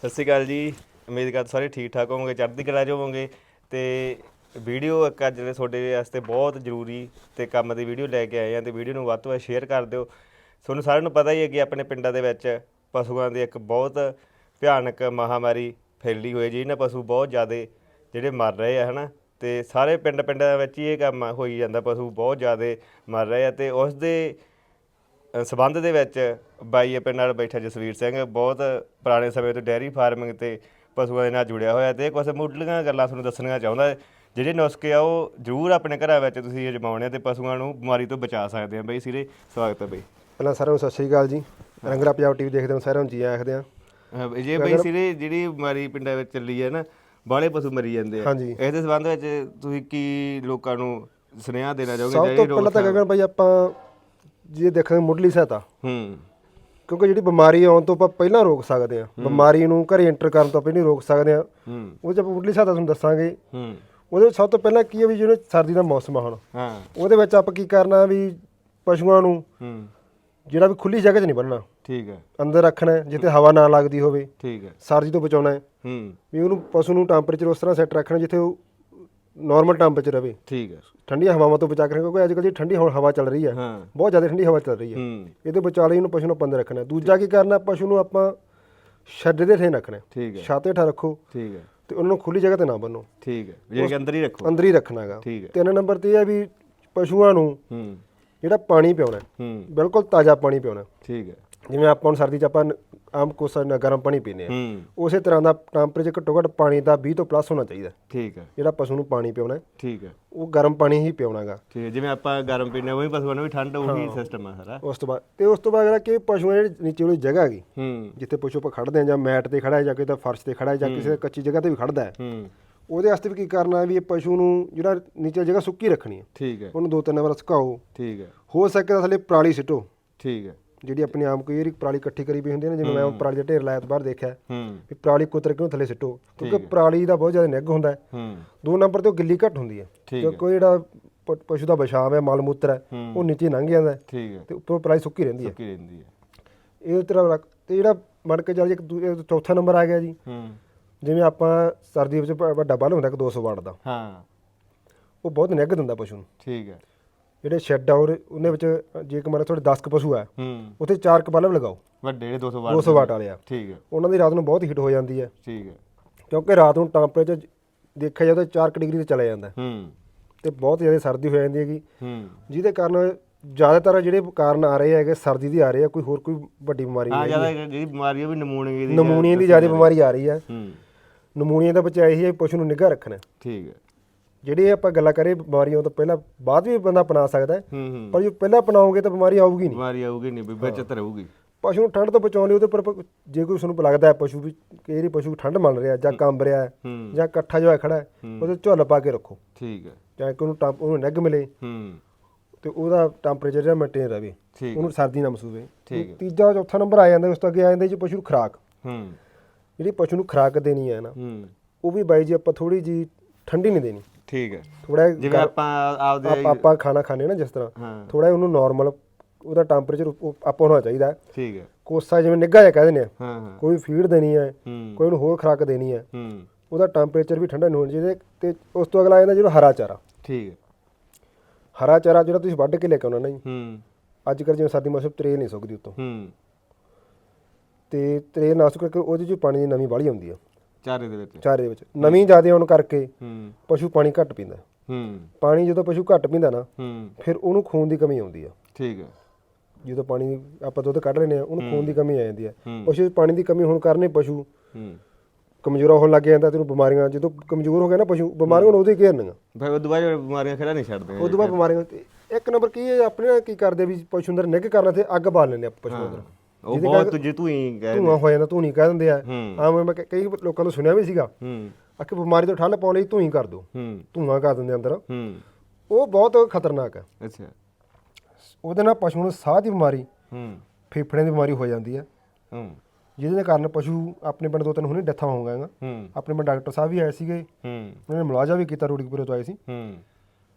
ਸਤਿ ਸ਼੍ਰੀ ਅਕਾਲ ਜੀ। ਉਮੀਦ ਕਰਦਾ ਸਾਰੇ ਠੀਕ ਠਾਕ ਹੋਵੋਗੇ, ਚੜ੍ਹਦੀ ਕਲਾ 'ਚ ਹੋਵੋਗੇ। ਤੇ ਵੀਡੀਓ ਇੱਕ ਅੱਜ ਦੇ ਤੁਹਾਡੇ ਵਾਸਤੇ ਬਹੁਤ ਜ਼ਰੂਰੀ ਤੇ ਕੰਮ ਦੀ ਵੀਡੀਓ ਲੈ ਕੇ ਆਏ ਆ ਤੇ ਵੀਡੀਓ ਨੂੰ ਵੱਧ ਤੋਂ ਵੱਧ ਸ਼ੇਅਰ ਕਰ ਦਿਓ। ਤੁਹਾਨੂੰ ਸਾਰਿਆਂ ਨੂੰ ਪਤਾ ਹੀ ਹੈ ਕਿ ਆਪਣੇ ਪਿੰਡਾਂ ਦੇ ਵਿੱਚ ਪਸ਼ੂਆਂ ਦੀ ਇੱਕ ਬਹੁਤ ਭਿਆਨਕ ਮਹਾਮਾਰੀ ਫੈਲੀ ਹੋਈ ਜਿਹਦੇ ਨਾਲ ਪਸ਼ੂ ਬਹੁਤ ਜ਼ਿਆਦਾ ਜਿਹੜੇ ਮਰ ਰਹੇ ਆ, ਹਨਾ। ਤੇ ਸਾਰੇ ਪਿੰਡ ਪਿੰਡਾਂ ਵਿੱਚ ਹੀ ਇਹ ਕੰਮ ਹੋਈ ਜਾਂਦਾ, ਪਸ਼ੂ ਬਹੁਤ ਜ਼ਿਆਦਾ ਮਰ ਰਹੇ ਆ ਤੇ ਉਸ ਦੇ ਸਬੰਧ ਦੇ ਵਿੱਚ ਬਾਈ ਆਪਣੇ ਨਾਲ ਬੈਠਾ ਜਸਵੀਰ ਸਿੰਘ। ਬਹੁਤ ਪੁਰਾਣੇ ਸਮੇਂ ਤੋਂ ਡੈਰੀ ਫਾਰਮਿੰਗ ਤੇ ਪਸ਼ੂਆਂ ਦੇ ਨਾਲ ਜੁੜਿਆ ਹੋਇਆ ਤੇ ਕੁਝ ਮੁੱਢਲੀਆਂ ਗੱਲਾਂ ਤੁਹਾਨੂੰ ਦੱਸਣੀਆਂ ਚਾਹੁੰਦਾ ਜਿਹੜੇ ਨੁਸਖੇ ਆ ਉਹ ਜ਼ਰੂਰ ਆਪਣੇ ਘਰਾਂ ਵਿੱਚ ਤੁਸੀਂ ਅਜਮਾਉਣੇ ਤੇ ਪਸ਼ੂਆਂ ਨੂੰ ਬਿਮਾਰੀ ਤੋਂ ਬਚਾ ਸਕਦੇ ਆ। ਬਈ ਸਿਰੇ ਸਵਾਗਤ ਹੈ ਬਈ। ਪਹਿਲਾਂ ਸਾਰਿਆਂ ਨੂੰ ਸਤਿ ਸ਼੍ਰੀ ਅਕਾਲ ਜੀ। ਰੰਗਰਾ ਪੰਜਾਬ ਟੀਵੀ ਦੇਖਦੇ ਹੋ ਸਾਰਿਆਂ ਨੂੰ ਜੀ ਆਖਦੇ ਆ ਜੇ ਬਈ ਸਿਰੇ ਜਿਹੜੀ ਬਿਮਾਰੀ ਪਿੰਡਾਂ ਵਿੱਚ ਚੱਲੀ ਹੈ ਨਾ ਬਾਹਲੇ ਪਸ਼ੂ ਮਰੀ ਜਾਂਦੇ ਆ। ਇਸ ਦੇ ਸਬੰਧ ਵਿੱਚ ਤੁਸੀਂ ਕੀ ਲੋਕਾਂ ਨੂੰ ਸੁਨੇਹਾ ਦੇਣਾ ਚਾਹੋਗੇ ਸਭ ਤੋਂ ਪਹਿਲਾਂ ਤਾਂ ਗਗਨ ਭਾਈ ਆਪਾਂ ਜੇ ਦੇਖਾਂਗੇ ਮੁੱਢਲੀ ਸਹਾਇਤਾ ਹੂੰ। ਕਿਉਂਕਿ ਜਿਹੜੀ ਬਿਮਾਰੀ ਆਉਣ ਤੋਂ ਆਪਾਂ ਪਹਿਲਾਂ ਰੋਕ ਸਕਦੇ ਆ ਬਿਮਾਰੀ ਨੂੰ ਘਰੇ ਐਂਟਰ ਕਰਨ ਤੋਂ ਪਹਿਲਾਂ ਰੋਕ ਸਕਦੇ ਆ ਹੂੰ। ਉਹ ਆਪਾਂ ਮੁੱਢਲੀ ਸਹਾਇਤਾ ਤੁਹਾਨੂੰ ਦੱਸਾਂਗੇ। ਹੂੰ। ਉਹਦੇ ਵਿੱਚ ਸਭ ਤੋਂ ਪਹਿਲਾਂ ਕੀ ਹੈ ਵੀ ਜਿਹੜੇ ਸਰਦੀ ਦਾ ਮੌਸਮ ਆ ਹੁਣ ਹਾਂ। ਉਹਦੇ ਵਿੱਚ ਆਪਾਂ ਕੀ ਕਰਨਾ ਵੀ ਪਸ਼ੂਆਂ ਨੂੰ ਹੂੰ। ਜਿਹੜਾ ਵੀ ਖੁੱਲੀ ਜਗ੍ਹਾ 'ਚ ਨਹੀਂ ਬੰਨਣਾ। ਠੀਕ ਹੈ। ਅੰਦਰ ਰੱਖਣਾ ਜਿੱਥੇ ਹਵਾ ਨਾ ਲੱਗਦੀ ਹੋਵੇ। ਠੀਕ ਹੈ। ਸਰਦੀ ਤੋਂ ਬਚਾਉਣਾ ਹੈ। ਹੂੰ। ਵੀ ਉਹਨੂੰ ਪਸ਼ੂ ਨੂੰ ਟੈਂਪਰੇਚਰ ਉਸ ਤਰ੍ਹਾਂ ਸੈੱਟ ਰੱਖਣਾ ਜਿੱਥੇ ਉਹ ਨਾਰਮਲ ਟੈਂਪਰੇਚਰ ਰਵੇ। ਠੀਕ ਹੈ। ਠੰਡੀਆਂ ਹਵਾਵਾਂ ਤੋਂ ਬਚਾ ਕੇ ਰੱਖਣਾ ਕਿਉਂਕਿ ਅੱਜ ਕੱਲ੍ਹ ਜਿਹੜੀ ਠੰਡੀ ਹੁਣ ਹਵਾ ਚੱਲ ਰਹੀ ਹੈ। ਹਾਂ। ਬਹੁਤ ਜ਼ਿਆਦਾ ਠੰਡੀ ਹਵਾ ਚੱਲ ਰਹੀ ਹੈ। ਹੂੰ। ਇਹਦੇ ਬਚਾ ਲਈ ਉਹਨੂੰ ਪਸ਼ੂ ਨੂੰ ਅੰਦਰ ਰੱਖਣਾ। ਦੂਜਾ ਕੀ ਕਰਨਾ ਪਸ਼ੂ ਨੂੰ ਆਪਾਂ ਸ਼ੈੱਡ ਦੇ ਠੇ ਰੱਖਣਾ। ਠੀਕ ਹੈ। ਛਾਤੇ ਠਾ ਰੱਖੋ। ਠੀਕ ਹੈ। ਤੇ ਉਹਨਾਂ ਨੂੰ ਖੁੱਲੀ ਜਗ੍ਹਾ ਤੇ ਨਾ ਬੰਨੋ। ਠੀਕ ਹੈ। ਜਿਹੜੇ ਕਿ ਅੰਦਰ ਹੀ ਰੱਖੋ। ਅੰਦਰ ਹੀ ਰੱਖਣਾ ਹੈਗਾ। ਠੀਕ ਹੈ। ਤਿੰਨ ਨੰਬਰ ਤੇ ਇਹ ਹੈ ਵੀ ਪਸ਼ੂਆਂ ਨੂੰ ਹੂੰ। ਜਿਹੜਾ ਪਾਣੀ ਪਿਆਉਣਾ ਹੈ, ਬਿਲਕੁਲ ਤਾਜ਼ਾ ਪਾਣੀ ਪਿਆਉਣਾ ਹੈ। ਠੀਕ ਹੈ। ਜਿਵੇਂ ਆਪਾਂ ਹੁਣ ਸਰਦੀ 'ਚ ਆਪਾਂ ਨ- ਆਮ ਕੋਸਾ ਨਾਲ ਗਰਮ ਪਾਣੀ ਪੀਂਦੇ ਆ ਹੂੰ। ਉਸੇ ਤਰ੍ਹਾਂ ਦਾ ਟੈਂਪਰੇਚਰ ਘੱਟੋ ਘੱਟ ਪਾਣੀ ਦਾ 20 ਤੋਂ ਪਲੱਸ ਹੋਣਾ ਚਾਹੀਦਾ। ਠੀਕ ਹੈ। ਜਿਹੜਾ ਪਸ਼ੂ ਨੂੰ ਪਾਣੀ ਪਿਆਉਣਾ ਹੈ, ਠੀਕ ਹੈ। ਉਹ ਗਰਮ ਪਾਣੀ ਹੀ ਪਿਆਉਣਾਗਾ। ਠੀਕ ਹੈ ਜਿਵੇਂ ਆਪਾਂ ਗਰਮ ਪੀਨੇ ਉਹੀ ਪਸ਼ੂਆਂ ਨੂੰ ਵੀ ਠੰਡ ਉਹੀ ਸਿਸਟਮ ਆ ਸਾਰਾ। ਉਸ ਤੋਂ ਬਾਅਦ ਤੇ ਉਸ ਤੋਂ ਬਾਅਦ ਜਿਹੜਾ ਕਿ ਪਸ਼ੂਆਂ ਦੀ ਨੀਚੇ ਵਾਲੀ ਜਗ੍ਹਾ ਹੈਗੀ। ਹੂੰ। ਜਿੱਥੇ ਪਸ਼ੂ ਆਪਾਂ ਖੜਦੇ ਆ ਜਾਂ ਮੈਟ ਤੇ ਖੜਾ ਹੈ ਜਾਂ ਕਿਤੇ ਫਰਸ਼ ਤੇ ਖੜਾ ਹੈ ਜਾਂ ਕਿਸੇ ਕੱਚੀ ਜਗ੍ਹਾ ਤੇ ਵੀ ਖੜਦਾ ਹੈ। ਹੂੰ। ਉਹਦੇ ਵਾਸਤੇ ਵੀ ਕੀ ਕਰਨਾ ਹੈ ਵੀ ਇਹ ਪਸ਼ੂ ਨੂੰ ਜਿਹੜਾ ਨੀਚੇ ਜਗ੍ਹਾ ਸੁੱਕੀ ਰੱਖਣੀ ਹੈ। ਠੀਕ ਹੈ। ਉਹਨੂੰ ਦੋ ਤਿੰਨ ਵਾਰ ਸੁਕਾਓ। ਠੀਕ ਹੈ। ਹੋ ਸਕੇ ਤਾਂ ਥੱਲੇ ਪਰਾਲੀ ਸਿੱਟੋ। ਠੀਕ ਹੈ। ਜਿਹੜੀ ਆਪਣੀ ਆਮ ਕੋਈ ਵਾਰੀ ਪਰਾਲੀ ਇਕੱਠੀ ਕਰੀ ਪਈ ਹੁੰਦੀ ਹੈ ਨਾ ਜਿਵੇਂ ਮੈਂ ਪਰਾਲੀ ਦਾ ਢੇਰ ਲਾਇਆ ਤੋਂ ਬਾਹਰ ਦੇਖਿਆ। ਵੀ ਪਰਾਲੀ ਕੁਤਰ ਕੇ ਥੱਲੇ ਸਿੱਟੋ? ਕਿਉਂਕਿ ਪਰਾਲੀ ਦਾ ਬਹੁਤ ਜ਼ਿਆਦਾ ਨਿੱਘ ਹੁੰਦਾ ਹੈ। ਦੋ ਨੰਬਰ ਤੇ ਉਹ ਗਿੱਲੀ ਘੱਟ ਹੁੰਦੀ ਹੈ। ਕਿਉਂਕਿ ਜਿਹੜਾ ਪਸ਼ੂ ਦਾ ਪਿਸ਼ਾਬ ਹੈ ਮਲ ਮੂਤਰ ਹੈ। ਉਹ ਨੀਚੇ ਲੰਘ ਜਾਂਦਾ ਹੈ ਠੀਕ ਹੈ। ਤੇ ਉੱਪਰੋਂ ਪਰਾਲੀ ਸੁੱਕੀ ਰਹਿੰਦੀ ਹੈ। ਕੀ ਰਹਿੰਦੀ ਹੈ। ਇਹ ਤਰ੍ਹਾਂ ਤੇ ਜਿਹੜਾ ਮੰਨ ਕੇ ਚੱਲ ਜੇ ਇੱਕ ਚੌਥਾ ਨੰਬਰ ਆ ਗਿਆ ਜੀ। ਹੂੰ। ਜਿਵੇਂ ਆਪਾਂ ਸਰਦੀ ਵਿੱਚ ਵੱਡਾ ਬਲ ਹੁੰਦਾ ਇੱਕ 200 ਵਾਟ ਦਾ। ਹਾਂ। ਉਹ ਬਹੁਤ ਨਿੱਘ ਦਿੰਦਾ ਪਸ਼ੂ ਨੂੰ। ਠੀਕ ਹੈ। ਜਿਹੜੇ ਸ਼ੈੱਡ ਆ ਉਹਦੇ ਉਹਦੇ ਵਿੱਚ ਜੇ ਕਿ ਮੰਨ ਤੁਹਾਡੇ 10 ਕ ਪਸ਼ੂ ਆ ਹੂੰ। ਉੱਥੇ 4 ਕ ਬਲਬ ਲਗਾਓ। ਵੱਡੇ ਜਿਹੜੇ 200 ਵਾਟ 200 ਵਾਟ ਵਾਲੇ। ਆ। ਠੀਕ ਹੈ। ਉਹਨਾਂ ਦੀ ਰਾਤ ਨੂੰ ਬਹੁਤ ਹੀਟ ਹੋ ਜਾਂਦੀ ਹੈ। ਠੀਕ ਹੈ। ਕਿਉਂਕਿ ਰਾਤ ਨੂੰ ਟੈਂਪਰੇਚਰ ਦੇਖਿਆ ਜਾਵੇ ਤਾਂ 4 ਡਿਗਰੀ ਤੇ ਚਲਾ ਜਾਂਦਾ। ਹੈ। ਹੂੰ ਤੇ ਬਹੁਤ ਜ਼ਿਆਦਾ ਸਰਦੀ ਹੋ ਜਾਂਦੀ ਹੈਗੀ। ਹੂੰ। ਜਿਹਦੇ ਕਾਰਨ ਜ਼ਿਆਦਾਤਰ ਜਿਹੜੇ ਕਾਰਨ ਆ ਰਹੇ ਹੈਗੇ ਸਰਦੀ ਦੀ ਆ ਰਹੇ ਆ ਕੋਈ ਹੋਰ ਕੋਈ ਵੱਡੀ ਬਿਮਾਰੀ ਹਾਂ ਨਹੀਂ ਜ਼ਿਆਦਾ ਜਿਹੜੀ ਬਿਮਾਰੀ ਆ ਉਹ ਵੀ ਨਮੂਨੇ ਦੀ ਨਮੂਨੀਆ ਦੀ ਜ਼ਿਆਦਾ ਬਿਮਾਰੀ ਆ ਰਹੀ ਹੈ। ਹੂੰ। ਨਮੂਨੀਆ ਦਾ ਬਚਾਅ ਇਹੀ ਹੈ ਪਸ਼ੂ ਨੂੰ ਨਿੱਘਾ ਰੱਖਣਾ। ਹੈ। ਠੀਕ ਹੈ। ਜਿਹੜੇ ਆਪਾਂ ਗੱਲਾਂ ਕਰੇ ਬਿਮਾਰੀਆਂ ਤੋਂ ਪਹਿਲਾਂ ਬਾਅਦ ਵੀ ਬੰਦਾ ਅਪਣਾ ਸਕਦਾ ਹੈ ਹੂੰ ਹੂੰ। ਪਰ ਜੇ ਪਹਿਲਾਂ ਅਪਣਾਓਗੇ ਤਾਂ ਬਿਮਾਰੀ ਆਊਗੀ ਨਹੀਂ। ਬਿਮਾਰੀ ਆਊਗੀ ਨਹੀਂ ਵੀ ਬਚਤ ਰਹੂਗੀ। ਪਸ਼ੂ ਨੂੰ ਠੰਡ ਤੋਂ ਬਚਾਉਣ ਲਈ ਉਹਦੇ ਉੱਪਰ ਪ- ਜੇ ਕੋਈ ਤੁਹਾਨੂੰ ਲੱਗਦਾ ਹੈ ਪਸ਼ੂ ਵੀ ਵਾਰੀ ਪਸ਼ੂ ਠੰਡ ਮੰਨ ਰਿਹਾ ਜਾਂ ਕੰਬ ਰਿਹਾ ਜਾਂ ਇਕੱਠਾ ਜੋ ਹੈ ਖੜਾ ਹੈ ਉਹਦੇ ਝੁੱਲ ਪਾ ਕੇ ਰੱਖੋ। ਠੀਕ ਹੈ। ਚਾਹੇ ਕਿ ਉਹਨੂੰ ਟੰਪ ਉਹਨੂੰ ਨਿੱਘ ਮਿਲੇ ਹੂੰ। ਤੇ ਉਹਦਾ ਟੈਂਪਰੇਚਰ ਜਿਹੜਾ ਮੇਨਟੇਨ ਰਵੇ ਉਹਨੂੰ ਸਰਦੀ ਨਾ ਮਹਿਸੂਸ ਹੋਵੇ। ਤੀਜਾ ਚੌਥਾ ਨੰਬਰ ਆ ਜਾਂਦਾ ਉਸ ਤੋਂ ਅੱਗੇ ਆ ਜਾਂਦਾ ਜੀ ਪਸ਼ੂ ਨੂੰ ਖੁਰਾਕ। ਹੂੰ। ਜਿਹੜੀ ਪਸ਼ੂ ਨੂੰ ਖੁਰਾਕ ਦੇਣੀ ਹੈ ਨਾ ਹੂੰ। ਉਹ ਵੀ ਬਾਈ ਜੀ ਆਪਾਂ ਥੋੜੀ ਜੀ ਠੰਡੀ ਨਹੀਂ ਦੇਣੀ। ਠੀਕ ਹੈ। ਥੋੜਾ ਜਿਵੇਂ ਆਪਾਂ ਆਪਦੇ ਆਪਾਂ ਆਪਾਂ ਖਾਣਾ ਖਾਣੇ ਨਾ ਜਿਸ ਤਰ੍ਹਾਂ। ਥੋੜਾ ਉਹਨੂੰ ਨਾਰਮਲ ਉਹਦਾ ਟੈਂਪਰੇਚਰ ਅਪ ਹੋਣਾ ਚਾਹੀਦਾ। ਠੀਕ ਹੈ। ਕੋਸਾ ਜਿਵੇਂ ਨਿੱਘਾ ਜਿਹਾ ਕਹਿ ਦਿੰਦੇ ਆ ਕੋਈ ਫੀਡ ਦੇਣੀ ਹੈ ਕੋਈ ਉਹਨੂੰ ਹੋਰ ਖੁਰਾਕ ਦੇਣੀ ਹੈ। ਹੂੰ। ਉਹਦਾ ਟੈਂਪਰੇਚਰ ਵੀ ਠੰਡਾ ਨਹੀਂ ਹੋਣਾ ਚਾਹੀਦਾ ਤੇ ਉਸ ਤੋਂ ਅਗਲਾ ਆ ਜਾਂਦਾ ਜਿਹੜਾ ਹਰਾ ਚਾਰਾ। ਠੀਕ ਹੈ। ਹਰਾ ਚਾਰਾ ਜਿਹੜਾ ਤੁਸੀਂ ਵੱਢ ਕੇ ਲੈ ਕੇ ਆਉਣਾ ਨਾ ਜੀ। ਹੂੰ। ਅੱਜ ਕੱਲ੍ਹ ਜਿਵੇਂ ਸਰਦੀ ਮੌਸਮ ਤਰੇਲ ਨਹੀਂ ਸੁੱਕਦੀ ਉੱਤੋਂ। ਹੂੰ। ਤੇ ਤਰੇਲ ਨਾ ਸੁੱਕ ਕੇ ਉਹਦੇ 'ਚ ਪਾਣੀ ਦੀ ਨਮੀ ਬਾਹਲੀ ਆਉਂਦੀ ਆ। ਚਾਰੇ ਦੇ ਵਿੱਚ। ਚਾਰੇ ਦੇ ਵਿੱਚ। ਨਮੀ ਜ਼ਿਆਦਾ ਆਉਣ ਕਰਕੇ ਹੂੰ। ਪਸ਼ੂ ਪਾਣੀ ਘੱਟ ਪੀਂਦਾ। ਹੂੰ। ਪਾਣੀ ਜਦੋਂ ਪਸ਼ੂ ਘੱਟ ਪੀਂਦਾ ਨਾ ਹੂੰ। ਫਿਰ ਉਹਨੂੰ ਖੂਨ ਦੀ ਕਮੀ ਆਉਂਦੀ ਆ। ਠੀਕ ਹੈ ਜਦੋਂ ਪਾਣੀ ਆਪਾਂ ਦੁੱਧ ਕੱਢ ਲੈਨੇ ਆ ਉਹਨੂੰ ਖੂਨ ਦੀ ਕਮੀ ਆ ਜਾਂਦੀ ਆ। ਪਸ਼ੂ 'ਚ ਪਾਣੀ ਦੀ ਕਮੀ ਹੋਣ ਕਾਰਨ ਹੀ ਪਸ਼ੂ ਹੂੰ। ਕਮਜ਼ੋਰ ਹੋਣ ਲੱਗ ਜਾਂਦਾ ਤੈਨੂੰ ਬਿਮਾਰੀਆਂ ਜਦੋਂ ਕਮਜ਼ੋਰ ਹੋ ਗਿਆ ਨਾ ਪਸ਼ੂ ਬਿਮਾਰੀਆਂ ਉਹਦੇ ਘੇਰਨੀਆਂ ਫਿਰ ਉਹ ਦੁਬਾਰਾ ਬਿਮਾਰੀਆਂ ਖੜਾ ਨਹੀਂ ਛੱਡਦੇ ਉਦੋਂ ਬਾਅਦ ਬਿਮਾਰੀਆਂ ਤੇ ਇੱਕ ਨੰਬਰ ਕੀ ਹੈ ਆਪਣੇ ਕੀ ਕਰਦੇ ਵੀ ਪਸ਼ੂ ਅੰਦਰ ਨਿੱਘ ਕਰਨਾ ਤੇ ਅੱਗ ਬਾਲ ਲੈਂਦੇ ਆ ਪਸ਼ੂ ਅੰਦਰ। ਉਹ ਬਹੁਤ ਤੁਝੇ ਤੂੰ ਹੀ ਕਹਿ ਧੂਆਂ ਹੋ ਜਾਂਦਾ ਧੂਣੀ ਕਹਿ ਦਿੰਦੇ ਆ। ਹੂੰ। ਆਮ ਮੈਂ ਕ- ਕਈ ਲੋਕਾਂ ਤੋਂ ਸੁਣਿਆ ਵੀ ਸੀਗਾ। ਹੂੰ। ਆਖੇ ਬਿਮਾਰੀ ਤੋਂ ਠੱਲ ਪਾਉਣ ਲਈ ਧੂਈ ਕਰ ਦਿਓ ਹੂੰ। ਧੂਆਂ ਕਰ ਦਿੰਦੇ ਅੰਦਰ। ਹੂੰ। ਉਹ ਬਹੁਤ ਖਤਰਨਾਕ ਹੈ ਅੱਛਾ। ਉਹਦੇ ਨਾਲ ਪਸ਼ੂ ਨੂੰ ਸਾਹ ਦੀ ਬਿਮਾਰੀ ਹੂੰ। ਫੇਫੜਿਆਂ ਦੀ ਬਿਮਾਰੀ ਹੋ ਜਾਂਦੀ ਹੈ ਹੂੰ। ਜਿਹਦੇ ਕਾਰਨ ਪਸ਼ੂ ਆਪਣੇ ਪਿੰਡ ਦੋ ਤਿੰਨ ਹੁਣੇ ਡੈਥਾਂ ਹੋ ਗਈਆਂ। ਹੂੰ। ਆਪਣੇ ਪਿੰਡ ਡਾਕਟਰ ਸਾਹਿਬ ਵੀ ਆਏ ਸੀਗੇ। ਹੂੰ। ਉਹਨਾਂ ਨੇ ਮੁਲਾਜ਼ਾ ਵੀ ਕੀਤਾ ਰੂੜੀਪੁਰੇ ਤੋਂ ਆਏ ਸੀ। ਹੂੰ।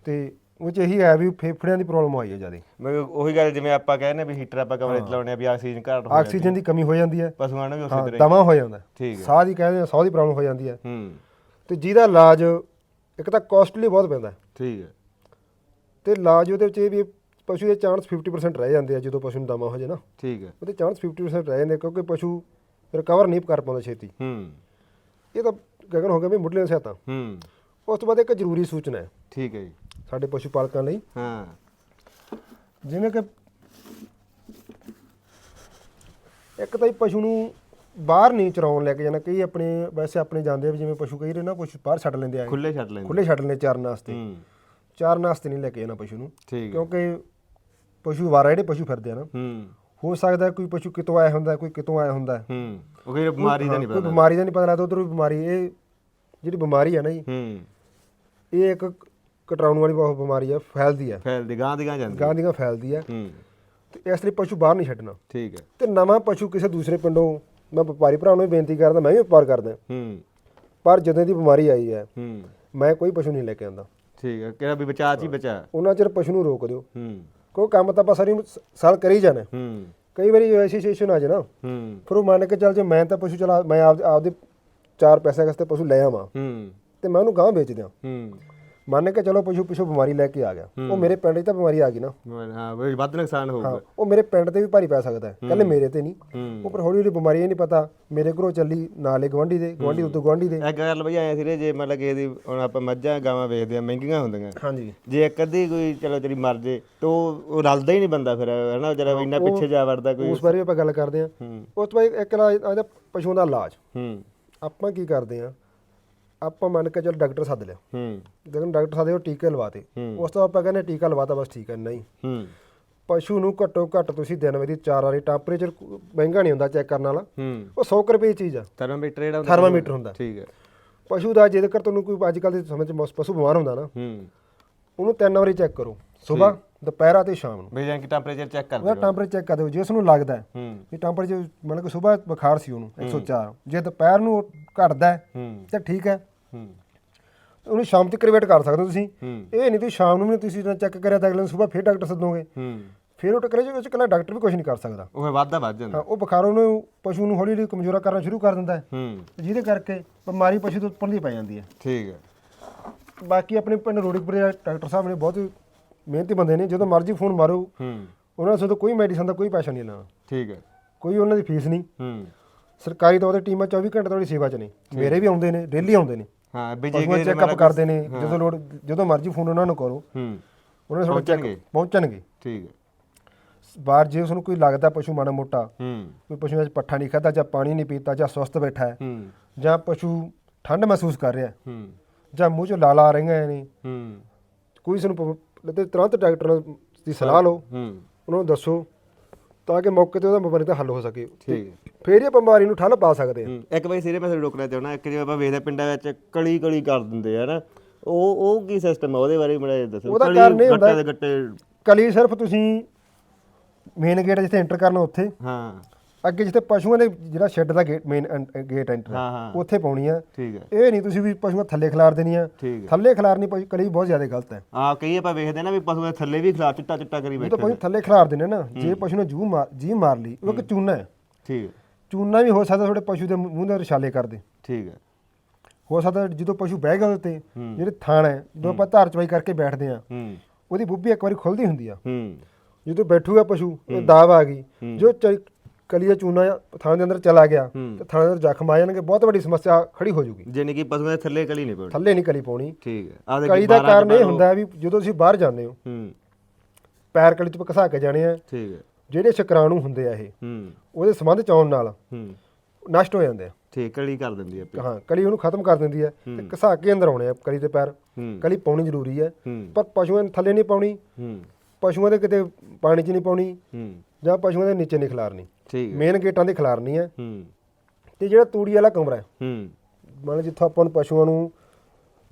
ਤੇ ਉਹ ਚ ਇਹੀ ਹੈ ਵੀ ਫੇਫੜਿਆਂ ਦੀ ਪ੍ਰੋਬਲਮ ਆਈ ਹੈ ਜ਼ਿਆਦਾ। ਮੈਂ ਉਹੀ ਗੱਲ ਜਿਵੇਂ ਆਪਾਂ ਕਹਿੰਦੇ ਵੀ ਹੀਟਰ ਆਪਾਂ ਕਮਰੇ 'ਚ ਲਾਉਣੇ ਆ ਵੀ ਆਕਸੀਜਨ ਘੱਟ ਹੋ ਜਾਂਦੀ ਆਕਸੀਜਨ ਦੀ ਕਮੀ ਹੋ ਜਾਂਦੀ ਹੈ। ਪਸ਼ੂਆਂ ਨੂੰ ਵੀ ਉਸੇ ਹਾਂ ਤਰ੍ਹਾਂ ਦਮਾ ਹੋ ਜਾਂਦਾ। ਠੀਕ ਹੈ। ਸਾਹ ਦੀ ਕਹਿੰਦੇ ਆ, ਸਾਹ ਦੀ ਪ੍ਰੋਬਲਮ ਹੋ ਜਾਂਦੀ ਹੈ। ਹੀ। ਤੇ ਜਿਹਦਾ ਇਲਾਜ ਇੱਕ ਤਾਂ ਕਾਸਟਲੀ ਬਹੁਤ ਪੈਂਦਾ ਹੈ, ਠੀਕ ਹੈ। ਤੇ ਇਲਾਜ ਉਹਦੇ ਵਿੱਚ ਇਹ ਵੀ ਪਸ਼ੂ ਦੇ ਚਾਂਸ 50% ਰਹਿ ਜਾਂਦੇ ਆ ਜਦੋਂ ਪਸ਼ੂ ਨੂੰ ਦਮਾ ਹੋ ਜਾਏ ਨਾ। ਠੀਕ ਹੈ। ਉਹਦੇ ਚਾਂਸ 50% ਰਹਿ ਜਾਂਦੇ ਕਿਉਂਕਿ ਪਸ਼ੂ ਰਿਕਵਰ ਨਹੀਂ ਕਰ ਪਾਉਂਦਾ ਛੇਤੀ। ਹੂੰ। ਇਹ ਤਾਂ ਗਗਨ ਹੋ ਗਿਆ ਵੀ ਮੁੱਢਲੇ ਸਿਹਤਾਂ ਹੂੰ। ਉਸ ਤੋਂ ਬਾਅਦ ਇੱਕ ਜ਼ਰੂਰੀ ਸੂਚਨਾ ਹੈ। ਠੀਕ ਹੈ ਜੀ। ਸਾਡੇ ਪਸ਼ੂ ਪਾਲਕਾਂ ਲਈ। ਹਾਂ। ਜਿਵੇਂ ਕਿ ਇੱਕ ਤਾਂ ਹੀ ਪਸ਼ੂ ਨੂੰ ਬਾਹਰ ਨਹੀਂ ਚਰਾਉਣ ਲੈ ਕੇ ਜਾਣਾ ਕਈ ਆਪਣੇ ਵੈਸੇ ਆਪਣੇ ਜਾਂਦੇ ਆ ਵੀ ਜਿਵੇਂ ਪਸ਼ੂ ਕਈ ਰੇ ਨਾ ਪਸ਼ੂ ਬਾਹਰ ਛੱਡ ਲੈਂਦੇ ਆ। ਖੁੱਲੇ ਛੱਡ ਲੈਂਦੇ। ਖੁੱਲੇ ਛੱਡ ਲੈਂਦੇ ਚਾਰਨ ਵਾਸਤੇ। ਹੂੰ। ਚਾਰਨ ਵਾਸਤੇ ਨਹੀਂ ਲੈ ਕੇ ਜਾਣਾ ਪਸ਼ੂ ਨੂੰ। ਕਿਉਂਕਿ ਪਸ਼ੂ ਵਾਰਾ ਜਿਹੜੇ ਪਸ਼ੂ ਫਿਰਦੇ ਆ ਨਾ। ਹੂੰ। ਹੋ ਸਕਦਾ ਕੋਈ ਪਸ਼ੂ ਕਿਤੋਂ ਆਇਆ ਹੁੰਦਾ ਕੋਈ ਕਿਤੋਂ ਆਇਆ ਹੁੰਦਾ। ਹੂੰ। ਉਹ ਕੋਈ ਬਿਮਾਰੀ ਦਾ ਨਹੀਂ ਕੋਈ ਪਤਾ ਬਿਮਾਰੀ ਦਾ ਨਹੀਂ ਪਤਾ ਲੱਗਦਾ ਉਧਰ ਵੀ ਬਿਮਾਰੀ ਇਹ ਜਿਹੜੀ ਬਿਮਾਰੀ ਆ ਨਾ ਜੀ ਹੂੰ। ਇਹ ਇੱਕ ਕਟਰਾਉਣ ਵਾਲੀ ਬਹੁਤ ਬਿਮਾਰੀ ਆ ਫੈਲਦੀ ਆ। ਫੈਲਦੀ ਗਾਂ ਦੀ ਗਾਂ ਜਾਂਦੀ ਗਾਂ ਦੀਆਂ ਫੈਲਦੀ ਆ। ਹੂੰ। ਤੇ ਇਸ ਲਈ ਪਸ਼ੂ ਬਾਹਰ ਨਹੀਂ ਛੱਡਣਾ। ਠੀਕ ਹੈ। ਤੇ ਨਵਾਂ ਪਸ਼ੂ ਕਿਸੇ ਦੂਸਰੇ ਪਿੰਡੋਂ ਮੈਂ ਵਪਾਰੀ ਭਰਾ ਨੂੰ ਬੇਨਤੀ ਕਰਦਾ ਮੈਂ ਵੀ ਵਪਾਰ ਕਰਦਾ। ਹੂੰ। ਪਰ ਜਦੋਂ ਦੀ ਬਿਮਾਰੀ ਆਈ ਹੈ ਹੂੰ। ਮੈਂ ਕੋਈ ਪਸ਼ੂ ਨਹੀਂ ਲੈ ਕੇ ਆਂਦਾ ਠੀਕ ਹੈ ਕਿਹੜਾ ਵੀ ਬਚਾ ਚ ਬਚਾ। ਉਹਨਾਂ ਚਿਰ ਪਸ਼ੂ ਨੂੰ ਰੋਕ ਦਿਓ। ਹੂੰ। ਕੋਈ ਕੰਮ ਤਾਂ ਆਪਾਂ ਸਾਰੀ ਸਾਲ ਕਰੀ ਜਾਣਾ। ਹੂੰ। ਕਈ ਵਾਰੀ ਐਸੀ ਸਿਚੁਏਸ਼ਨ ਆ ਨਾ। ਹੂੰ। ਫਿਰ ਉਹ ਮੰਨ ਕੇ ਚੱਲ ਜੇ ਮੈਂ ਤਾਂ ਪਸ਼ੂ ਚਲਾ ਮੈਂ ਆਪ ਆਪਦੇ ਚਾਰ ਪੈਸੇ ਵਾਸਤੇ ਪਸ਼ੂ ਲੈ ਆਵਾਂ। ਹੂੰ। ਤੇ ਮੈਂ ਉਹਨੂੰ ਗਾਂ ਵੇਚ ਦਿਆਂ। ਹੂੰ। ਮੰਨ ਕੇ ਚਲੋ ਪਸ਼ੂ ਪਿਛੋਂ ਬਿਮਾਰੀ ਲੈ ਕੇ ਆ ਗਿਆ। ਉਹ ਮੇਰੇ ਪਿੰਡ 'ਚ ਤਾਂ ਬਿਮਾਰੀ ਆ ਗਈ ਨਾ। ਹਾਂ ਵੀ ਵੱਧ ਨੁਕਸਾਨ ਹੋਊਗਾ। ਉਹ ਮੇਰੇ ਪਿੰਡ ਤੇ ਵੀ ਭਾਰੀ ਪੈ ਸਕਦਾ ਹੈ। ਕੱਲੇ ਮੇਰੇ ਤੇ ਨਹੀਂ। ਉਹ ਪਰ ਹੌਲੀ ਹੌਲੀ ਬਿਮਾਰੀ ਇਹ ਨਹੀਂ ਪਤਾ। ਮੇਰੇ ਘਰੋਂ ਚੱਲੀ ਨਾਲੇ ਗਵਾਂਢੀ ਦੇ ਗਵਾਂਢੀ ਉਦੋਂ ਗਵਾਂਢੀ ਦੇ। ਇੱਕ ਗੱਲ ਬਈ ਆਇਆ ਸੀਰੇ ਜੇ ਮਤਲਬ ਕਿ ਇਹਦੀ ਹੁਣ ਆਪਾਂ ਮੱਝਾਂ ਗਾਵਾਂ ਵੇਚਦੇ ਆ ਮਹਿੰਗੀਆਂ ਹੁੰਦੀਆਂ। ਹਾਂਜੀ। ਜੇ ਇੱਕ ਅੱਧੀ ਕੋਈ ਚਲੋ ਤੇਰੀ ਮਰ ਜੇ ਤਾਂ ਉਹ ਉਹ ਰਲਦਾ ਹੀ ਨਹੀਂ ਬੰਦਾ ਫਿਰ ਹਨਾ? ਜਰਾ ਇੰਨਾ ਪਿੱਛੇ ਜਾ ਵੜਦਾ ਕੋਈ। ਉਸ ਬਾਰੇ ਵੀ ਆਪਾਂ ਗੱਲ ਕਰਦੇ ਹਾਂ। ਹੂੰ। ਉਸ ਤੋਂ ਬਾਅਦ ਇੱਕ ਇਲਾਜ ਇਹਦਾ ਪਸ਼ੂਆਂ ਦਾ ਇਲਾਜ। ਹੂੰ। ਆਪਾਂ ਕੀ ਕਰਦੇ ਹਾਂ? ਆਪਾਂ ਮੰਨ ਕੇ ਚੱਲ ਡਾਕਟਰ ਸੱਦ ਲਿਆ। ਹੂੰ। ਜਦੋਂ ਡਾਕਟਰ ਸੱਦੇ ਉਹ ਟੀਕੇ ਲਵਾਤੇ। ਹੂੰ। ਉਸ ਤੋਂ ਆਪਾਂ ਕਹਿੰਦੇ ਟੀਕਾ ਲਵਾਤਾ ਬਸ ਠੀਕ ਹੈ ਨਹੀਂ। ਹੂੰ। ਪਸ਼ੂ ਨੂੰ ਘੱਟੋ ਘੱਟ ਤੁਸੀਂ ਦਿਨ ਵਿੱਚ ਚਾਰ ਵਾਰੀ ਟੈਂਪਰੇਚਰ ਮਹਿੰਗਾ ਨਹੀਂ ਹੁੰਦਾ ਚੈੱਕ ਕਰਨ ਵਾਲਾ। ਹੂੰ। ਉਹ 100 ਕੁ ਰੁਪਏ ਦੀ ਚੀਜ਼ ਆ। ਥਰਮਾਮੀਟਰ ਜਿਹੜਾ ਹੁੰਦਾ। ਥਰਮਾਮੀਟਰ ਹੁੰਦਾ। ਠੀਕ ਹੈ। ਪਸ਼ੂ ਦਾ ਜੇਕਰ ਤੁਹਾਨੂੰ ਕੋਈ ਅੱਜ ਕੱਲ੍ਹ ਦੇ ਸਮੇਂ 'ਚ ਪਸ਼ੂ ਬਿਮਾਰ ਹੁੰਦਾ ਨਾ ਹੂੰ। ਉਹਨੂੰ ਤਿੰਨ ਵਾਰੀ ਚੈੱਕ ਕਰੋ। ਸਵੇਰ ਦੁਪਹਿਰਾਂ ਤੇ ਸ਼ਾਮ ਨੂੰ। ਵੀ ਜਾਨ ਕਿ ਟੈਂਪਰੇਚਰ ਚੈੱਕ ਕਰ ਉਹਦਾ ਦਿਓ ਟੈਂਪਰੇਚਰ ਚੈੱਕ ਕਰ ਦਿਓ ਜੇ ਉਸ ਨੂੰ ਲੱਗਦਾ ਹੈ ਹੂੰ। ਵੀ ਟੈਂਪਰੇਚਰ ਮਤਲਬ ਕਿ ਸਵੇਰ ਬੁਖਾਰ ਸੀ ਉਹਨੂੰ 104 ਜੇ ਦੁਪਹਿਰ ਨੂੰ ਘਟਦਾ ਹੈ ਹੂੰ। ਤਾਂ ਠੀਕ ਹੈ। ਹੂੰ। ਉਹਨੂੰ ਸ਼ਾਮ ਤੱਕ ਵੇਟ ਕਰ ਸਕਦੇ ਹੋ ਤੁਸੀਂ। ਇਹ ਨਹੀਂ ਤੁਸੀਂ ਸ਼ਾਮ ਨੂੰ ਵੀ ਤੁਸੀਂ ਚੈੱਕ ਕਰਿਆ ਤਾਂ ਅਗਲੇ ਸਵੇਰ ਫਿਰ ਡਾਕਟਰ ਸੱਦੋਗੇ। ਹੂੰ। ਫਿਰ ਉਹ ਟਕਰੇ ਵਿੱਚ ਇਕੱਲਾ ਡਾਕਟਰ ਵੀ ਕੁਝ ਨਹੀਂ ਕਰ ਸਕਦਾ। ਉਹ ਵੱਧਦਾ ਵੱਧ ਜਾਂਦਾ। ਹਾਂ ਉਹ ਬੁਖਾਰ ਉਹਨੂੰ ਪਸ਼ੂ ਨੂੰ ਹੌਲੀ ਹੌਲੀ ਕਮਜ਼ੋਰਾ ਕਰਨਾ ਸ਼ੁਰੂ ਕਰ ਦਿੰਦਾ ਹੈ। ਹੂੰ। ਜਿਹਦੇ ਕਰਕੇ ਬਿਮਾਰੀ ਪਸ਼ੂ ਤੋਂ ਉੱਪਰ ਦੀ ਪੈ ਜਾਂਦੀ ਹੈ। ਠੀਕ ਹੈ। ਬਾਕੀ ਆਪਣੇ ਪਿੰਡ ਰੋੜੀਪੁਰੇ ਦੇ ਡਾਕਟਰ ਸਾਹਿਬ ਨੇ ਬਹੁਤ ਮਿਹਨਤੀ ਬੰਦੇ ਨੇ ਜਦੋਂ ਮਰਜ਼ੀ ਫੋਨ ਮਾਰੋ। ਹੂੰ। ਉਹਨਾਂ ਤੋਂ ਕੋਈ ਮੈਡੀਸਨ ਦਾ ਕੋਈ ਪੈਸਾ ਨਹੀਂ ਲੈਣਾ। ਠੀਕ ਹੈ। ਕੋਈ ਉਹਨਾਂ ਦੀ ਫੀਸ ਨਹੀਂ। ਹੂੰ। ਸਰਕਾਰੀ ਤੌਰ ਤੇ ਟੀਮਾਂ 24 ਘੰਟੇ ਤੁਹਾਡੀ ਸੇਵਾ 'ਚ ਨੇ। ਮੇਰੇ ਵੀ ਆਉਂਦੇ ਨੇ ਡੇਲੀ ਆਉਂਦੇ ਨੇ। ਹਾਂ ਵੀ ਜੇ ਕਿਸੇ ਚੈੱਕਅਪ ਕਰਦੇ ਨੇ ਜਦੋਂ ਲੋੜ ਜਦੋਂ ਮਰਜ਼ੀ ਫੋਨ ਉਹਨਾਂ ਨੂੰ ਕਰੋ। ਹੂੰ। ਉਹਨਾਂ ਨੇ ਪਹੁੰਚਣਗੇ। ਚੈੱਕ ਪਹੁੰਚਣਗੇ। ਠੀਕ ਹੈ। ਬਾਹਰ ਜੇ ਉਸਨੂੰ ਕੋਈ ਲੱਗਦਾ ਪਸ਼ੂ ਮਾੜਾ ਮੋਟਾ ਹੂੰ। ਕੋਈ ਪਸ਼ੂ ਵਿੱਚ ਪੱਠਾ ਨਹੀਂ ਖਾਦਾ ਜਾਂ ਪਾਣੀ ਨਹੀਂ ਪੀਤਾ ਜਾਂ ਸੁਸਤ ਬੈਠਾ ਹੈ ਹੂੰ। ਜਾਂ ਪਸ਼ੂ ਠੰਡ ਮਹਿਸੂਸ ਕਰ ਰਿਹਾ ਹੈ, ਹੂੰ। ਜਾਂ ਮੂੰਹ 'ਚੋਂ ਲਾਲਾ ਆ ਰਹੀਆਂ ਨੇ ਹੂੰ। ਕੋਈ ਇਸ ਨੂੰ ਤੇ ਤੁਰੰਤ ਡਾਕਟਰ ਦੀ ਸਲਾਹ ਲਓ। ਹੂੰ। ਉਹਨਾਂ ਨੂੰ ਦੱਸੋ। ਤਾਂ ਕਿ ਮੌਕੇ ਤੇ ਉਹਦਾ ਬਿਮਾਰੀ ਦਾ ਹੱਲ ਹੋ ਸਕੇ। ਠੀਕ ਹੈ। ਫੇਰ ਇਹ ਬਿਮਾਰੀ ਨੂੰ ਠੱਲ ਪਾ ਸਕਦੇ ਆ ਹੂੰ। ਇੱਕ ਵਾਰੀ ਸਿਰੇ ਤੁਹਾਨੂੰ ਰੋਕਣਾ ਚਾਹੁੰਦਾ ਇੱਕ ਜਿਵੇਂ ਆਪਾਂ ਵੇਖਦੇ ਹਾਂ ਪਿੰਡਾਂ ਵਿੱਚ ਕਲੀ ਕਲੀ ਕਰ ਦਿੰਦੇ ਆ ਨਾ ਉਹ ਉਹ ਕੀ ਸਿਸਟਮ ਆ? ਉਹਦੇ ਬਾਰੇ ਬੜਾ ਦੱਸੋ। ਉਹਦਾ ਕਾਰਨ ਇਹ ਹੁੰਦਾ ਗੱਟੇ ਦੇ ਗੱਟੇ। ਕਲੀ ਸਿਰਫ ਤੁਸੀਂ ਮੇਨ ਗੇਟ ਜਿੱਥੇ ਐਂਟਰ ਕਰਨਾ ਉੱਥੇ। ਹਾਂ। ਅੱਗੇ ਜਿੱਥੇ ਪਸ਼ੂਆਂ ਦੇ ਜਿਹੜਾ ਸ਼ੈੱਡ ਦਾ ਗੇਟ ਮੇਨ ਗੇਟ ਐਂਟਰ ਹਾਂ ਹਾਂ। ਉੱਥੇ ਪਾਉਣੀ ਆ। ਠੀਕ ਹੈ। ਇਹ ਨਹੀਂ ਤੁਸੀਂ ਵੀ ਪਸ਼ੂਆਂ ਥੱਲੇ ਖਿਲਾਰ ਦੇਣੀ ਆ ਠੀਕ ਹੈ। ਥੱਲੇ ਖਿਲਾਰਨੀ ਪਸ਼ੂ ਕਲੀ ਬਹੁਤ ਜ਼ਿਆਦਾ ਗਲਤ ਹੈ। ਆ ਕਈ ਆਪਾਂ ਵੇਖਦੇ ਨਾ ਵੀ ਪਸ਼ੂ ਦੇ ਥੱਲੇ ਵੀ ਖਿਲਾ ਚਿੱਟਾ ਚਿੱਟਾ ਕਰੀ ਬੈਠੇ ਤਾਂ ਪਸ਼ੂ ਥੱਲੇ ਖਿਲਾਰ ਦੇਣੇ ਨਾ ਜੇ ਪਸ਼ੂ ਨੇ ਜੂ ਮਾਰ ਜੀ ਮਾਰ ਲਈ ਉਹ ਇੱਕ ਚੂਨਾ ਹੈ। ਠੀਕ ਹੈ। ਚੂਨਾ ਵੀ ਹੋ ਸਕਦਾ ਤੁਹਾਡੇ ਪਸ਼ੂ ਦੇ ਮੂੰਹ ਦੇ ਰਛਾਲੇ ਕਰਦੇ ਠੀਕ ਹੈ। ਹੋ ਸਕਦਾ ਜਦੋਂ ਪਸ਼ੂ ਬਹਿ ਗਿਆ ਉਹਦੇ ਤੇ ਹੂੰ। ਜਿਹੜੇ ਥਾਣ ਹੈ ਜਦੋਂ ਆਪਾਂ ਧਾਰ ਚਵਾਈ ਕਰਕੇ ਬੈਠਦੇ ਆ ਹੂੰ। ਉਹਦੀ ਬੁੱਬੀ ਇੱਕ ਵਾਰੀ ਖੁੱਲਦੀ ਹੁੰਦੀ ਆ। ਹੂੰ। ਜਦੋਂ ਬੈਠੂਗਾ ਪਸ਼ੂ ਉਹ ਦਾਵ ਆ ਗਈ। ਹੂੰ। ਜੋ ਚ- ਕਲੀ ਦਾ ਚੂਨਾ ਥਾਂ ਦੇ ਅੰਦਰ ਚਲਾ ਗਿਆ ਹੂੰ। ਤੇ ਥਾਂ ਦੇ ਅੰਦਰ ਜ਼ਖਮ ਆ ਜਾਣਗੇ। ਬਹੁਤ ਵੱਡੀ ਸਮੱਸਿਆ ਖੜੀ ਹੋ ਜਾਊਗੀ ਜਾਨੀ ਕਿ ਪਸ਼ੂ ਦੇ ਥੱਲੇ ਕਲੀ ਨਹੀਂ ਪੜੀ ਥੱਲੇ ਨਹੀਂ ਕਲੀ ਪਾਉਣੀ। ਠੀਕ ਹੈ। ਆਪਦੇ ਕਲੀ ਦਾ ਕਾਰਨ ਇਹ। ਹੁੰਦਾ ਵੀ ਜਦੋਂ ਤੁਸੀਂ ਬਾਹਰ ਜਾਂਦੇ ਹੋ ਹੂੰ। ਪੈਰ ਕਲੀ ਚ ਘਸਾ ਕੇ ਜਾਣੇ ਆ। ਠੀਕ ਹੈ। ਜਿਹੜੇ ਸ਼ੁਕਰਾਣੂ ਹੁੰਦੇ ਆ ਇਹ ਹੂੰ। ਉਹਦੇ ਸੰਬੰਧ ਚ ਆਉਣ ਨਾਲ ਹੂੰ। ਨਸ਼ਟ ਹੋ ਜਾਂਦੇ ਆ। ਠੀਕ ਕਲੀ ਕਰ ਦਿੰਦੀ ਹੈ ਹਾਂ ਕਲੀ ਉਹਨੂੰ ਖਤਮ ਕਰ ਦਿੰਦੀ ਹੈ ਤੇ ਘਸਾ ਕੇ ਅੰਦਰ ਆਉਣੇ ਆ ਕਲੀ ਦੇ ਪੈਰ। ਹੂੰ। ਕਲੀ ਪਾਉਣੀ ਜ਼ਰੂਰੀ ਹੈ ਹੂੰ। ਪਰ ਪਸ਼ੂਆਂ ਥੱਲੇ ਨਹੀਂ ਪਾਉਣੀ। ਹੂੰ। ਪਸ਼ੂਆਂ ਦੇ ਕਿਤੇ ਪਾਣੀ 'ਚ ਨਹੀਂ ਪਾਉਣੀ ਹੂੰ। ਜਾਂ ਪਸ਼ੂਆਂ ਦੇ ਨੀਚੇ ਨਹੀਂ ਖਿਲਾਰਨੀ। ਠੀਕ ਹੈ। ਮੇਨ ਗੇਟਾਂ ਦੇ ਖਿਲਾਰਨੀ ਹੈ। ਹੂੰ। ਤੇ ਜਿਹੜਾ ਤੂੜੀ ਵਾਲਾ ਕਮਰਾ ਹੈ। ਹੂੰ। ਮੰਨ ਲਓ ਜਿੱਥੋਂ ਆਪਾਂ ਨੂੰ ਪਸ਼ੂਆਂ ਨੂੰ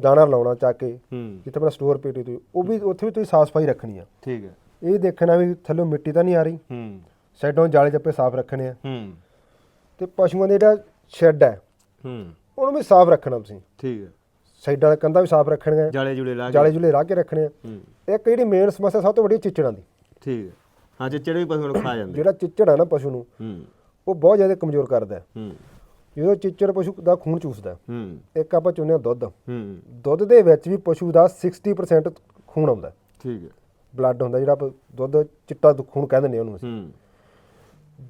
ਦਾਣਾ ਲਾਉਣਾ ਚੱਕ ਕੇ ਹੂੰ। ਜਿੱਥੇ ਆਪਣਾ ਸਟੋਰ ਪੇਟੀ ਤੋਂ ਉਹ ਵੀ ਉੱਥੇ ਵੀ ਤੁਸੀਂ ਸਾਫ਼ ਸਫ਼ਾਈ ਰੱਖਣੀ ਆ। ਠੀਕ ਹੈ। ਇਹ ਦੇਖਣਾ ਵੀ ਥੱਲੋਂ ਮਿੱਟੀ ਤਾਂ ਨਹੀਂ ਆ ਰਹੀ। ਹੂੰ। ਸਾਈਡੋਂ ਜਾਲੇ ਜੱਪੇ ਸਾਫ਼ ਰੱਖਣੇ ਆ। ਹੂੰ। ਤੇ ਪਸ਼ੂਆਂ ਦੇ ਜਿਹੜਾ ਸ਼ੈੱਡ ਹੈ ਹੂੰ। ਉਹਨੂੰ ਵੀ ਸਾਫ਼ ਰੱਖਣਾ ਤੁਸੀਂ। ਠੀਕ ਹੈ। ਸਾਈਡਾਂ ਦੇ ਕੰਧਾਂ ਵੀ ਸਾਫ਼ ਰੱਖਣੀਆਂ ਜਾਲੇ ਜੁਲੇ ਲਾ ਕੇ। ਜਾਲੇ ਜੁਲੇ ਰਾਹ ਕੇ ਰੱਖਣੇ ਆ। ਇੱਕ ਜਿਹੜੀ ਮੇਨ ਸਮੱਸਿਆ ਸਭ ਤੋਂ ਵੱਡੀ ਚਿੱਚੜਾਂ ਦੀ। ਠੀਕ ਹੈ। ਹਾਂ ਚਿੱਚੜ ਵੀ ਪਸ਼ੂ ਨੂੰ ਖਾ ਜਾਂਦੇ। ਜਿਹੜਾ ਚਿੱਚੜ ਆ ਨਾ ਪਸ਼ੂ ਨੂੰ ਉਹ ਬਹੁਤ ਜ਼ਿਆਦਾ ਕਮਜ਼ੋਰ ਕਰਦਾ ਹੈ। ਜਦੋਂ ਚਿੱਚੜ ਪਸ਼ੂ ਦਾ ਖੂਨ ਚੂਸਦਾ ਹੈ, ਇੱਕ ਆਪਾਂ ਚੁਣਿਆ ਦੁੱਧ। ਹੂੰ। ਦੁੱਧ ਦੇ ਵਿੱਚ ਵੀ ਪਸ਼ੂ ਦਾ 60% ਖੂਨ ਆਉਂਦਾ। ਠੀਕ ਹੈ। ਬਲੱਡ ਹੁੰਦਾ ਜਿਹੜਾ ਆਪਾਂ ਦੁੱਧ ਚਿੱਟਾ ਖੂਨ ਕਹਿੰਦੇ ਨੇ ਉਹਨੂੰ ਅਸੀਂ। ਹੂੰ।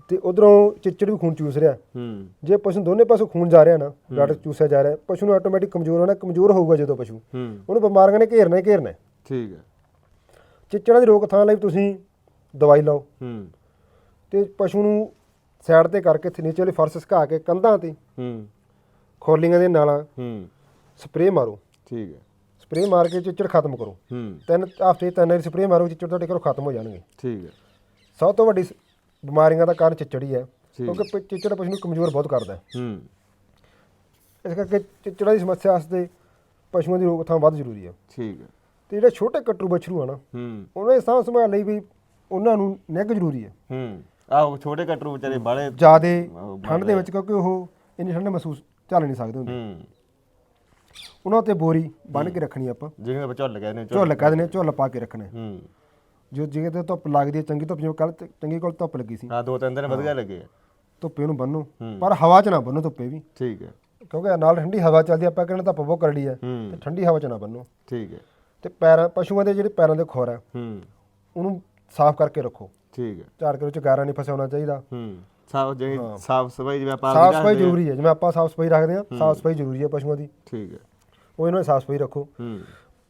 ਤੇ ਉਧਰੋਂ ਚਿੱਚੜ ਵੀ ਖੂਨ ਚੂਸ ਰਿਹਾ। ਹੂੰ। ਜੇ ਪਸ਼ੂ ਨੂੰ ਦੋਨੇ ਪਾਸੋਂ ਖੂਨ ਜਾ ਰਿਹਾ ਨਾ ਬਲੱਡ ਚੂਸਿਆ ਜਾ ਰਿਹਾ ਪਸ਼ੂ ਨੂੰ ਆਟੋਮੈਟਿਕ ਕਮਜ਼ੋਰ ਹੋਣਾ ਕਮਜ਼ੋਰ ਹੋਊਗਾ ਜਦੋਂ ਪਸ਼ੂ। ਹੂੰ। ਉਹਨੂੰ ਬਿਮਾਰੀਆਂ ਨੇ ਘੇਰਨਾ ਹੀ ਘੇਰਨਾ। ਹੈ। ਠੀਕ ਹੈ। ਚਿੱਚੜਾਂ ਦੀ ਰੋਕਥਾਮ ਲਈ ਤੁਸੀਂ ਦਵਾਈ ਲਾਓ। ਹੂੰ। ਤੇ ਪਸ਼ੂ ਨੂੰ ਸਾਈਡ ਤੇ ਕਰਕੇ ਤੇ ਨੀਚੇ ਵਾਲੀ ਫਰਸ਼ ਸੁਕਾ ਕੇ ਕੰਧਾਂ ਤੇ ਹੂੰ। ਖੋਲੀਆਂ ਦੇ ਨਾਲਾਂ ਹੂੰ। ਸਪਰੇਅ ਮਾਰੋ। ਠੀਕ ਹੈ। ਸਪਰੇਅ ਮਾਰ ਕੇ ਚਿੱਚੜ ਖਤਮ ਕਰੋ। ਹੂੰ। ਤਿੰਨ ਹਫ਼ਤੇ 'ਚ ਤਿੰਨ ਵਾਰੀ ਸਪਰੇਅ ਮਾਰੋ ਚਿੱਚੜ ਤੁਹਾਡੇ ਘਰੋਂ ਖਤਮ ਹੋ ਜਾਣਗੇ। ਠੀਕ ਹੈ। ਸਭ ਤੋਂ ਵੱਡੀ ਸ- ਬਿਮਾਰੀਆਂ ਦਾ ਕਾਰਨ ਚਿੱਚੜ ਹੀ ਹੈ। ਕਿਉਂਕਿ ਪ- ਚਿੱਚੜ ਪਸ਼ੂ ਨੂੰ ਕਮਜ਼ੋਰ ਬਹੁਤ ਕਰਦਾ ਹੈ। ਹੂੰ। ਇਸ ਕਰਕੇ ਚਿੱਚੜਾਂ ਦੀ ਸਮੱਸਿਆ ਵਾਸਤੇ ਪਸ਼ੂਆਂ ਦੀ ਰੋਕਥਾਮ ਵੱਧ ਜ਼ਰੂਰੀ ਹੈ। ਠੀਕ ਹੈ। ਤੇ ਜਿਹੜੇ ਛੋਟੇ ਕਟਰੂ ਬਛਰੂ ਆ ਨਾ ਹੂੰ। ਉਹਨਾਂ ਦੀ ਸਾਂਭ ਸੰਭਾਲ ਲਈ ਵੀ ਉਹਨਾਂ ਨੂੰ ਨਿੱਘ ਜ਼ਰੂਰੀ ਹੈ। ਹੂੰ। ਆਹ ਛੋਟੇ ਕਟਰੂ ਵਿਚਾਰੇ ਬਾਲੇ ਜਿਆਦੇ ਉਹ ਠੰਡ ਦੇ ਵਿੱਚ ਕਿਉਂਕਿ ਉਹ ਇੰਨੀ ਠੰਡ ਮਹਿਸੂਸ ਝੱਲ ਨਹੀਂ ਸਕਦੇ ਹੁੰਦੇ। ਹੂੰ। ਉਹਨਾਂ ਤੇ ਬੋਰੀ ਬੰਨ ਕੇ ਰੱਖਣੀ ਆਪਾਂ। ਜਿਹਨੂੰ ਆਪਾਂ ਝੁੱਲ ਕਹਿੰਦੇ ਝੁੱਲ ਕਹਿ ਦਿੰਦੇ ਝੁੱਲ ਪਾ ਕੇ ਰੱਖਣੇ। ਹੂੰ। ਜੋ ਜਿਗੇ ਤੇ ਧੁੱਪ ਲੱਗਦੀ ਹੈ ਚੰਗੀ ਧੁੱਪ ਜਿਵੇਂ ਕੱਲ ਚੰਗੀ ਕੋਲ ਧੁੱਪ ਲੱਗੀ ਸੀ। ਹਾਂ ਦੋ ਤਿੰਨ ਦਿਨ ਵਧੀਆ ਲੱਗੇ ਆ। ਧੁੱਪੇ ਨੂੰ ਬੰਨੋ ਹੂੰ। ਪਰ ਹਵਾ 'ਚ ਨਾ ਬੰਨੋ ਧੁੱਪੇ ਵੀ। ਠੀਕ ਹੈ। ਕਿਉਂਕਿ ਨਾਲ ਠੰਡੀ ਹਵਾ ਚੱਲਦੀ ਆ, ਆਪਾਂ ਕਹਿੰਦੇ ਧੁੱਪ ਬਹੁਤ ਕਰੜੀ ਹੈ ਹੂੰ। ਤੇ ਠੰਡੀ ਹਵਾ 'ਚ ਨਾ ਬੰਨੋ ਠੀਕ ਹੈ। ਤੇ ਪੈਰਾਂ ਪਸ਼ੂਆਂ ਦੇ ਜਿਹੜੇ ਪੈਰਾਂ ਦੇ ਖੋਰ ਹੈ ਹੂੰ। ਉਹਨੂੰ ਸਾਫ਼ ਕਰਕੇ ਰੱਖੋ। ਠੀਕ ਹੈ। ਝਾੜ ਕੇ ਵਿੱਚ ਗਾਰਾ ਨਹੀਂ ਫਸਾਉਣਾ ਚਾਹੀਦਾ। ਹੂੰ। ਸਾਫ਼ ਜਿਹੜੀ ਸਾਫ਼ ਸਫ਼ਾਈ ਜਿਵੇਂ ਆਪਾਂ ਸਾਫ਼ ਸਫ਼ਾਈ ਆ। ਜ਼ਰੂਰੀ ਹੈ ਜਿਵੇਂ ਆਪਾਂ ਸਾਫ਼ ਸਫ਼ਾਈ ਰੱਖਦੇ ਹਾਂ ਸਾਫ਼ ਸਫ਼ਾਈ ਜ਼ਰੂਰੀ ਹੈ ਪਸ਼ੂਆਂ ਦੀ। ਠੀਕ ਹੈ। ਉਹ ਇਹਨਾਂ ਦੀ ਸਾਫ਼ ਸਫ਼ਾਈ ਰੱਖੋ। ਹੂੰ।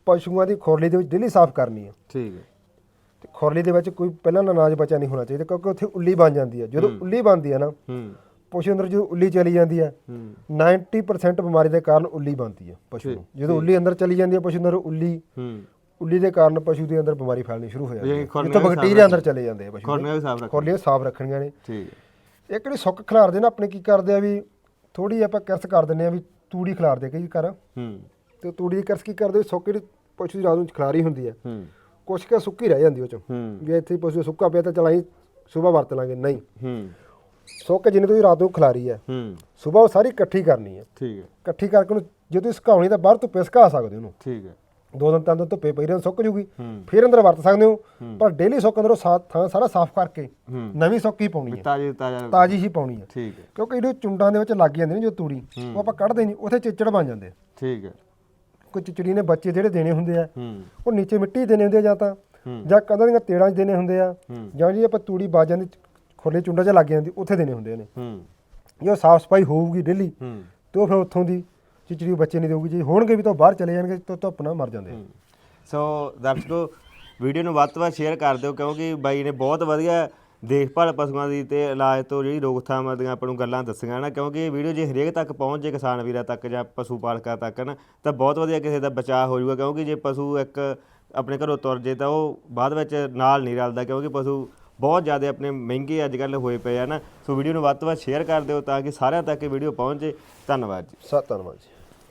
ਪਸ਼ੂਆਂ ਦੀ ਖੁਰਲੀ ਦੇ ਵਿੱਚ ਡੇਲੀ ਸਾਫ਼ ਕਰਨੀ ਹੈ। ਠੀਕ ਹੈ। ਤੇ ਖੁਰਲੀ ਦੇ ਵਿੱਚ ਕੋਈ ਪਹਿਲਾਂ ਨਾ ਅਨਾਜ ਬਚਾ ਨਹੀਂ ਹੋਣਾ ਚਾਹੀਦਾ ਕਿਉਂਕਿ ਉੱਥੇ ਉੱਲੀ ਬਣ ਜਾਂਦੀ ਹੈ ਜਦੋਂ ਉੱਲੀ ਬਣਦੀ ਹੈ ਨਾ ਹੂੰ। ਪਸ਼ੂ ਅੰਦਰ ਜਦੋਂ ਉੱਲੀ ਚਲੀ ਜਾਂਦੀ ਹੈ। ਹੂੰ 90% ਬਿਮਾਰੀ ਦੇ ਕਾਰਨ ਉੱਲੀ ਬਣਦੀ ਹੈ ਪਸ਼ੂ ਨੂੰ। ਜਦੋਂ ਉੱਲੀ ਅੰਦਰ ਚਲੀ ਜਾਂਦੀ ਹੈ ਪਸ਼ੂ ਅੰਦਰ ਉੱਲੀ ਉੱਲੀ ਦੇ ਕਾਰਨ ਪਸ਼ੂ ਦੇ ਅੰਦਰ ਬਿਮਾਰੀ ਫੈਲਣੀ ਸ਼ੁਰੂ ਹੋ ਜਾਂਦੀ ਹੈ ਖੁਰਲੀਆਂ ਜਿੱਥੋਂ ਬੈਕਟੀਰੀਆ ਅੰਦਰ ਚਲੇ ਜਾਂਦੇ ਆ ਪਸ਼ੂ। ਖੋਰਨੇ ਵੀ ਸਾਫ਼ ਰੱਖ ਖੁਰਲੀਆਂ ਸਾਫ਼ ਰੱਖਣੀਆਂ ਨੇ। ਠੀਕ। ਹੈ ਇੱਕ ਜਿਹੜੀ ਸੁੱਕ ਖਿਲਾਰਦੇ ਨਾ ਆਪਣੇ ਕੀ ਕਰਦੇ ਆ ਵੀ ਥੋੜੀ ਆਪਾਂ ਕਿਰਸ ਕਰ ਦਿੰਦੇ ਆ ਵੀ ਤੂੜੀ ਖਿਲਾਰਦੇ ਕਈ ਕਰ ਹੂੰ। ਤੇ ਤੂੜੀ ਦੀ ਕਿਰਸ ਕੀ ਕਰਦੇ ਸੁੱਕ ਜਿਹੜੀ ਪਸ਼ੂ ਦੀ ਰਾਤ ਨੂੰ ਖਿਲਾਰੀ ਹੁੰਦੀ ਹੈ ਹੂੰ। ਕੁਛ ਕੁ ਸੁੱਕੀ ਰਹਿ ਜਾਂਦੀ ਉਹ ਚੋਂ। ਹੂੰ। ਵੀ ਇੱਥੇ ਪਸ਼ੂ ਸੁੱਕਾ ਪਿਆ ਤਾਂ ਚਲਾਈ ਸਵੇਰ ਵਰਤ ਲਾਂਗੇ ਨਹੀਂ। ਹੂੰ। ਸੁੱਕ ਜਿੰਨੇ ਤੁਸੀਂ ਰਾਤ ਨੂੰ ਖਿਲਾਰੀ ਹੈ ਹੂੰ। ਸਵੇਰ ਉਹ ਸਾਰੀ ਇਕੱਠੀ ਕਰਨੀ ਹੈ। ਠੀਕ ਹੈ। ਇਕੱਠੀ ਕਰਕੇ ਉਹਨੂੰ ਜੇ ਤੁਸੀਂ ਸੁਕਾਉਣੀ ਤਾਂ ਬਾਹਰ ਧੁੱਪੇ ਸੁਕਾ ਸਕਦੇ ਉਹਨੂੰ। ਠੀਕ ਹੈ। ਦੋ ਦਿਨ ਤਿੰਨ ਦਿਨ ਧੁੱਪੇ ਪਈ ਰਹਿਣ ਸੁੱਕ ਜੂਗੀ। ਹੂੰ। ਫਿਰ ਅੰਦਰ ਵਰਤ ਸਕਦੇ ਹੋ। ਪਰ ਡੇਲੀ ਸੁੱਕ ਅੰਦਰੋਂ ਸਾਥ ਥਾਂ ਸਾਰਾ ਸਾਫ਼ ਕਰਕੇ ਹੂੰ। ਨਵੀਂ ਸੁੱਕ ਹੀ ਪਾਉਣੀ ਹੈ। ਤਾਜੀ ਤਾਜ਼ਾ ਤਾਜ਼ੀ ਹੀ ਪਾਉਣੀ ਹੈ। ਠੀਕ ਹੈ। ਕਿਉਂਕਿ ਜਿਹੜੇ ਚੁੰਡਾਂ ਦੇ ਵਿੱਚ ਲੱਗ ਜਾਂਦੇ ਨੇ ਜੋ ਤੂੜੀ ਉਹ ਆਪਾਂ ਕੱਢਦੇ ਨਹੀਂ ਉੱਥੇ ਚਿੱਚੜ ਬਣ ਜਾਂਦੇ ਆ। ਠੀਕ ਹੈ। ਕੋਈ ਚਿਚੜੀ ਨੇ ਬੱਚੇ ਜਿਹੜੇ ਦੇਣੇ ਹੁੰਦੇ ਆ ਉਹ ਨੀਚੇ ਮਿੱਟੀ ਦੇਣੇ ਹੁੰਦੇ ਆ ਜਾਂ ਤਾਂ। ਜਾਂ ਕਦਾਂ ਦੀਆਂ ਤੇੜਾਂ 'ਚ ਦੇਣੇ ਹੁੰਦੇ ਆ। ਜਾਂ ਜੀ ਆਪਾਂ ਤੂੜੀ ਬਾਜਾਂ ਦੀ ਖੁਰਲੇ ਚੁੰਡਾਂ 'ਚ ਲੱਗ ਜਾਂਦੀ ਉੱਥੇ ਦੇਣੇ ਹੁੰਦੇ ਨੇ। ਜੇ ਸਾਫ਼ ਸਫ਼ਾਈ ਹੋਊਗੀ ਡੇਲੀ ਤੇ ਉਹ ਫਿਰ ਉੱਥੋਂ ਦੀ ਚਿਚੜੀ ਬੱਚੇ ਨਹੀਂ ਦੇਊਗੀ। ਜੇ ਹੋਣਗੇ ਵੀ ਤਾਂ ਬਾਹਰ ਚਲੇ ਜਾਣਗੇ ਤਾਂ ਧੁੱਪ ਨਾਲ ਮਰ ਜਾਂਦੇ। ਸੋ ਦਰਸ਼ਕੋ ਵੀਡੀਓ ਨੂੰ ਵੱਧ ਤੋਂ ਵੱਧ ਸ਼ੇਅਰ ਕਰ ਦਿਓ ਕਿਉਂਕਿ ਬਾਈ ਨੇ ਬਹੁਤ ਵਧੀਆ ਦੇਖਭਾਲ ਪਸ਼ੂਆਂ ਦੀ ਤੇ ਇਲਾਜ ਤੋਂ ਜਿਹੜੀ ਰੋਕਥਾਮ ਦੀਆਂ ਆਪਾਂ ਨੂੰ ਗੱਲਾਂ ਦੱਸੀਆਂ ਨਾ, ਕਿਉਂਕਿ ਇਹ ਵੀਡੀਓ ਜੇ ਹਰੇਕ ਤੱਕ ਪਹੁੰਚ ਜੇ ਕਿਸਾਨ ਵੀਰਾਂ ਤੱਕ ਜਾਂ ਪਸ਼ੂ ਪਾਲਕਾਂ ਤੱਕ ਨਾ, ਤਾਂ ਬਹੁਤ ਵਧੀਆ ਕਿਸੇ ਦਾ ਬਚਾਅ ਹੋ ਜਾਊਗਾ, ਕਿਉਂਕਿ ਜੇ ਪਸ਼ੂ ਇੱਕ ਆਪਣੇ ਘਰੋਂ ਤੁਰ ਜੇ ਤਾਂ ਉਹ ਬਾਅਦ ਵਿੱਚ ਨਾਲ ਨਹੀਂ ਰਲਦਾ, ਕਿਉਂਕਿ ਪਸ਼ੂ ਬਹੁਤ ਜ਼ਿਆਦਾ ਆਪਣੇ ਮਹਿੰਗੇ ਅੱਜ ਕੱਲ੍ਹ ਹੋਏ ਪਏ ਆ ਨਾ। ਸੋ ਵੀਡੀਓ ਨੂੰ ਵੱਧ ਤੋਂ ਵੱਧ ਸ਼ੇਅਰ ਕਰ ਦਿਓ ਤਾਂ ਕਿ ਸਾਰਿਆਂ ਤੱਕ ਇਹ ਵੀਡੀਓ ਪਹੁੰਚੇ। ਧੰਨਵਾਦ ਜੀ। ਸਤਿ ਧੰਨਵਾਦ ਜੀ।